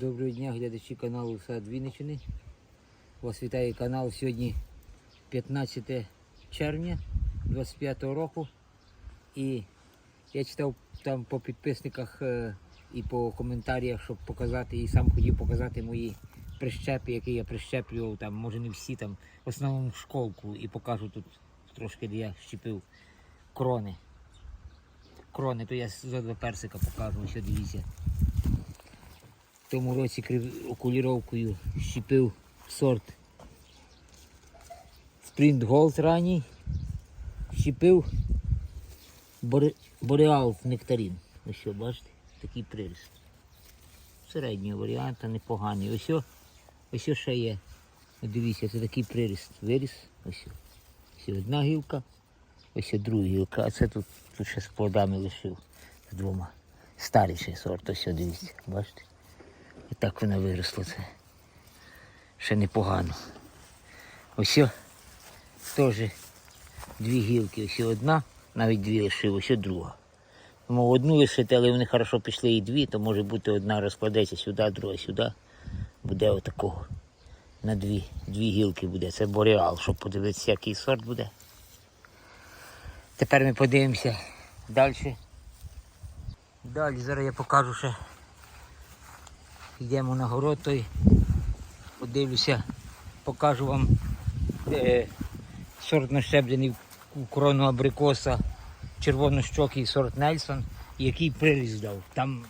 Доброго дня, глядачі каналу Сад Вінничини. Вас вітає канал сьогодні 15 червня 25 року. І я читав там по підписниках е, і по коментарях, щоб показати, і сам хотів показати мої прищепи, які я прищеплював, там, може не всі там, в основному школку. І покажу тут трошки, де я щепив крони. Крони, то я за два персика покажу, ось дивіться. В тому році окуліровкою щепив сорт Sprint Gold ранній. Щепив Бореал Нектарин. Ось що, бачите, такий приріст. Середнього варіанта непоганий. Ось що, ось що ще є. Дивіться, це такий приріст. Виріс. Ось. що. Ось одна гілка, ось друга гілка, а це тут, тут ще з плодами лишив з двома. Старіший сорт, ось дивіться, бачите? І так вона виросла. Це ще непогано. Ось теж дві гілки. Ось одна, навіть дві лишив, ось друга. Тому одну лишити, але вони хорошо пішли і дві, то може бути одна розкладеться сюди, друга сюди. Буде отакого. На дві, дві гілки буде. Це бореал, щоб подивитися, який сорт буде. Тепер ми подивимося далі. Далі зараз я покажу ще Йдемо на город подивлюся, покажу вам е, сорт нащеблений у крону абрикоса, червонощокий сорт Нельсон, який приріст дав. Там,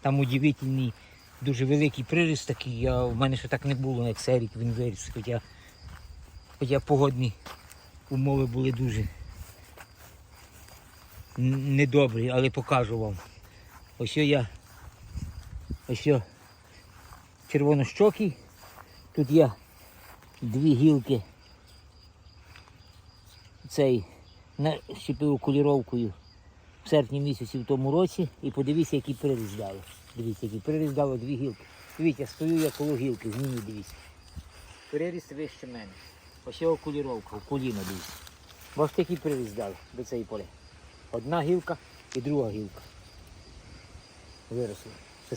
там удивительний, дуже великий приріст такий, я, в мене ще так не було, як цей рік він виріс, хоча, хоча погодні умови були дуже недобрі, але покажу вам. Ось я Ось що червонощокий. Тут є дві гілки. Цей щепив окуліровкою в серпні місяці в тому році. І подивіться, який приріст дали. Дивіться, який приріст дало дві гілки. Дивіться, стою я коло гілки, зніміть, дивіться. Приріст вище мене. Ось його окуліровка, окуліна, дивіться. Бачите, який приріст дали до цієї пори. Одна гілка і друга гілка. Виросли. Це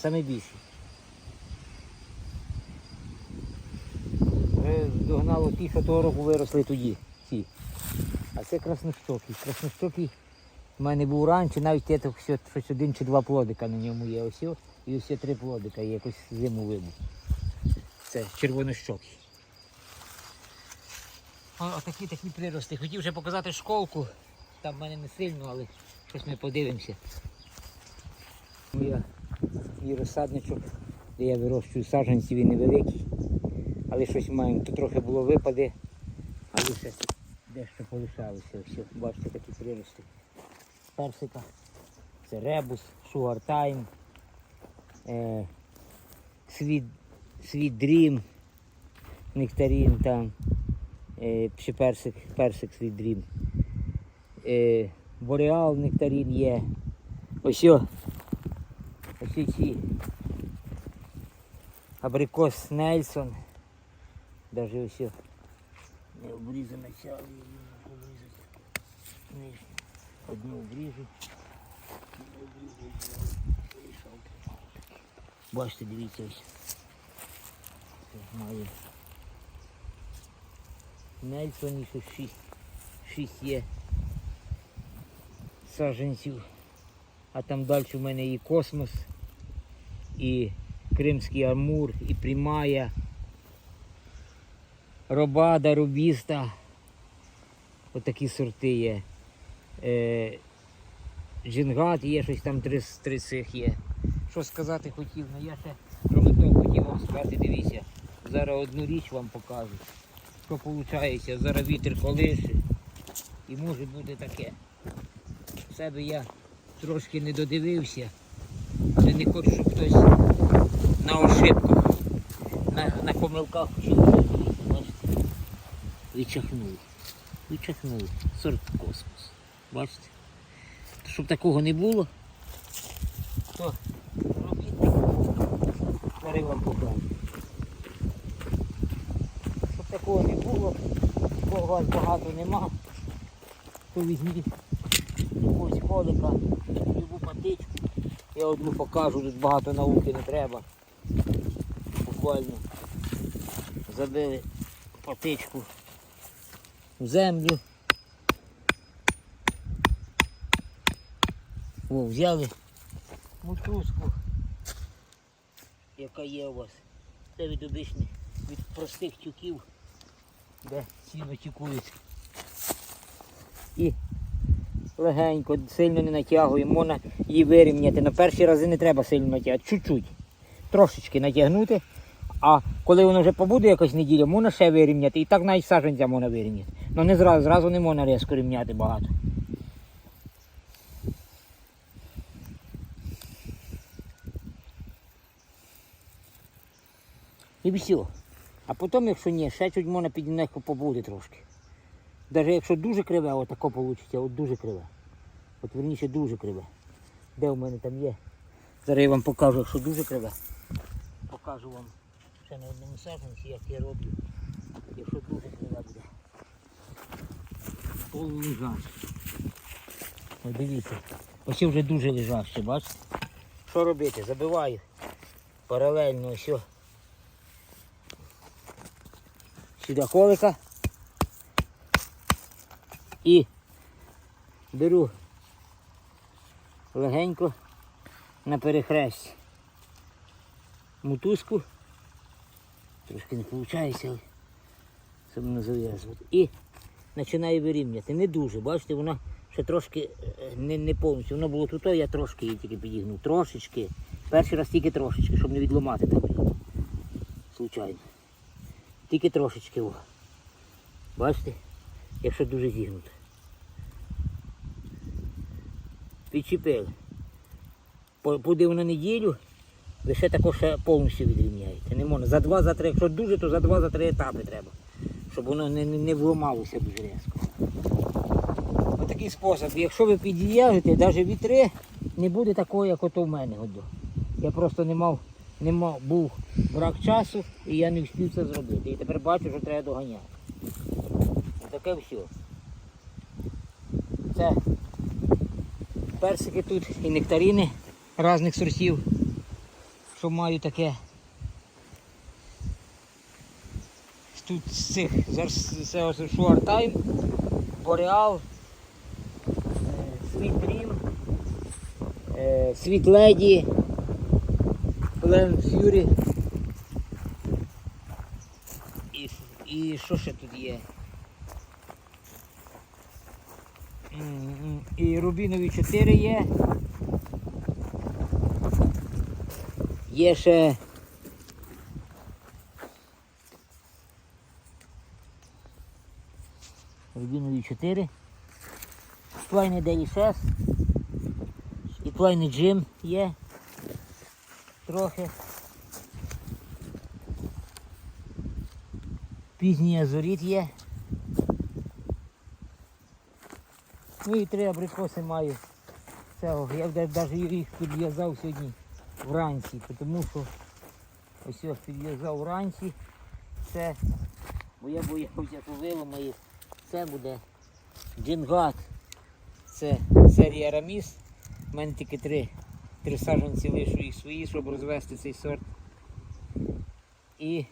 найбільші. Догнало ті, що того року виросли тоді. Ці. А це красноштоки. Красноштоки в мене був раніше, навіть є так, що щось один чи два плодика на ньому є. Ось і ось три плодика, є якось зиму вибув. Це червонощоки. О, такі прирости. Хотів вже показати школку. Там в мене не сильно, але щось ми подивимося. Я і розсадничок, де я вирощую саджанці, він невеликий. Але щось маємо. Тут трохи було випади, але ще дещо полишалося. Все. Бачите, такі прирости. Персика. Це ребус, шугар тайм, е, світ, світ дрім, нектарін там, е, ще персик, персик світ дрім. Е, бореал нектарін є. Ось Ось ці абрикос Нельсон. Даже ось не обрізана ця, але її обрізати. Нижню. Одну обріжу. Бачите, дивіться ось. Має. Нельсон і ще шість. Шість є саджанців. А там далі в мене і космос, і Кримський Амур, і Прімая, Робада, Рубіста. Отакі сорти є. Е, Джингат є, щось там три, три цих є. Що сказати хотів, ну я ще того хотів вам сказати, дивіться. Зараз одну річ вам покажу. Що виходить, зараз вітер колише і може бути таке. В себе я трошки не додивився, але не хочу, щоб хтось на ошибках, на, на помилках вчив. Бачите? Вичахнув. Вичахнув. Сорт космос. Бачите? Щоб такого не було, то робіть. Зараз вам покажу. Щоб такого не було, вас багато нема, то візьміть якогось холика, любу патичку. Я одну покажу, тут багато науки не треба. буквально. Забили патичку в землю. О, взяли мотузку, яка є у вас. Це від обичних, від простих тюків, де сіно тюкують. І легенько, сильно не натягуємо, можна її вирівняти. На перші рази не треба сильно натягати, чуть-чуть. Трошечки натягнути. А коли воно вже побуде якось неділю, можна ще вирівняти. І так навіть саджанця можна вирівняти. Ну не зразу, зразу не можна різко рівняти багато. І все. А потім, якщо ні, ще чуть можна піднехо побуде трошки. Навіть якщо дуже криве, отако вийде, от дуже криве. От верніше дуже криве. Де в мене там є? Зараз я вам покажу, якщо дуже криве. Покажу вам ще на одному саджанці, як я роблю. Якщо дуже криве буде. Полулежаще. Ось дивіться. Ось вже дуже лежаще, бачите? Що робити? Забиваю паралельно ось. Сюди колика. І беру легенько на перехресті мотузку. Трошки не виходить, але це мене зав'язувати. І починаю вирівняти. Не дуже, бачите, вона ще трошки е, не, не повністю. Воно було тут, я трошки її тільки підігнув. Трошечки. Перший раз тільки трошечки, щоб не відломати там. Случайно. Тільки трошечки. О. Бачите? Якщо дуже зігнуто. Підчепили. Буде на неділю, ви ще також повністю відрівняєте. Не можна. За два, за три, якщо дуже, то за два, за три етапи треба. Щоб воно не, не, не вламалося дуже різко. Отакий спосіб. Якщо ви під'їжджаєте, навіть вітри, не буде такого, як ото в мене. Я просто не мав, не мав, був брак часу і я не встиг це зробити. І тепер бачу, що треба доганяти. Таке все. Це персики тут і нектарини різних сортів, що маю таке. Тут з цих зараз це ось Шуартайм, Бореал, Світ Дрім, Світ Леді, Плен Ф'юрі. І, і що ще тут є? І Рубінові 4 є. Є ще. Рубінові 4. Твайний Делішес. І твайний джим є. Трохи. Пізній азоріт є. Ну і три абрикоси маю. Цього. Я навіть їх підв'язав сьогодні вранці, тому що ось я підв'язав вранці. Це, бо я боявся, що виламає. Це буде джингат. Це серія Раміс. У мене тільки три, три саджанці лишу їх свої, щоб розвести цей сорт. І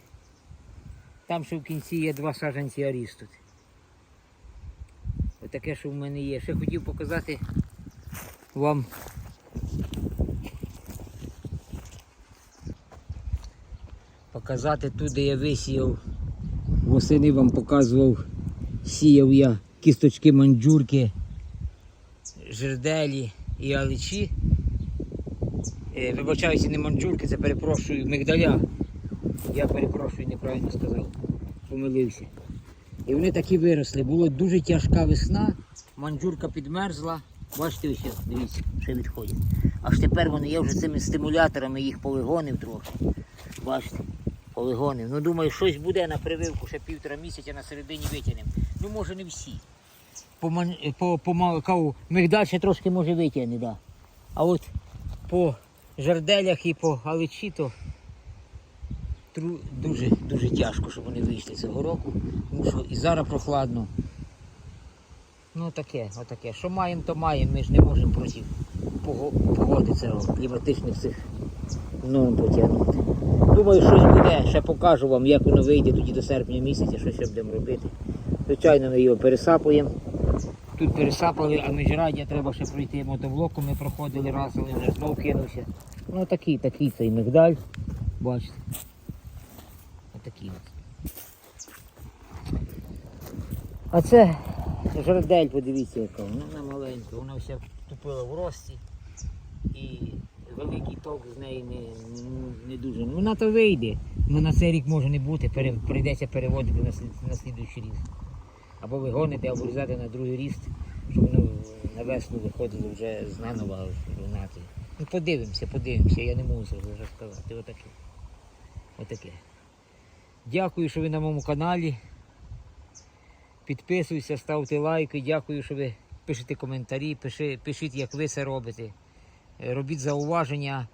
там ще в кінці є два саджанці Аріс тут. Отаке, що в мене є. Ще хотів показати вам. Показати тут, де я висіяв. Восени вам показував, сіяв я кісточки манджурки, жерделі і аличі. Е, Вибачаюся, не манджурки, це перепрошую, мигдаля. Я перепрошую, неправильно сказав. Помилився. І вони такі виросли. Була дуже тяжка весна, манджурка підмерзла. Бачите, ось, дивіться, ще відходять. Аж тепер вони, я вже цими стимуляторами їх повигонив трохи. Бачите, повигонив. Ну думаю, щось буде на прививку ще півтора місяця на середині витягнемо. Ну може не всі. По, по, по мигдаль ще трошки може витягне, да. А от по жарделях і по галичі то тру- дуже, дуже тяжко, щоб вони вийшли цього року. Тому що і зараз прохладно. Ну таке, отаке. Що маємо, то маємо. Ми ж не можемо проти пого- погоди цього кліматичних цих норм потягнути. Думаю, щось буде. Ще покажу вам, як воно вийде тоді до серпня місяця, що ще будемо робити. Звичайно, ми його пересапуємо. Тут пересапали, а міжраддя треба ще пройти мотоблоком. Ми проходили раз, але вже знов кинувся. Ну такий, такий цей мигдаль. Бачите. Отакий от. А це жердель, подивіться, яка вона вона маленька, вона вся втупила в рості. І великий ток з неї не, не, дуже. Ну вона то вийде. Ну на цей рік може не бути, пере, прийдеться переводити на, на слідуючий ріст. Або вигоните, або різати на другий ріст, щоб воно на весну виходило вже з нанова лунати. Ну подивимося, подивимося, я не можу вже сказати. Отаке. Отаке. Дякую, що ви на моєму каналі. Підписуйся, ставте лайки. Дякую, що ви пишете коментарі, пишіть, як ви це робите. Е, Робіть зауваження,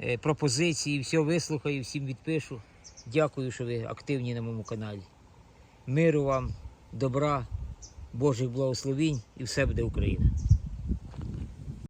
е, пропозиції, все вислухаю, всім відпишу. Дякую, що ви активні на моєму каналі. Миру вам, добра, Божих благословінь і все буде Україна.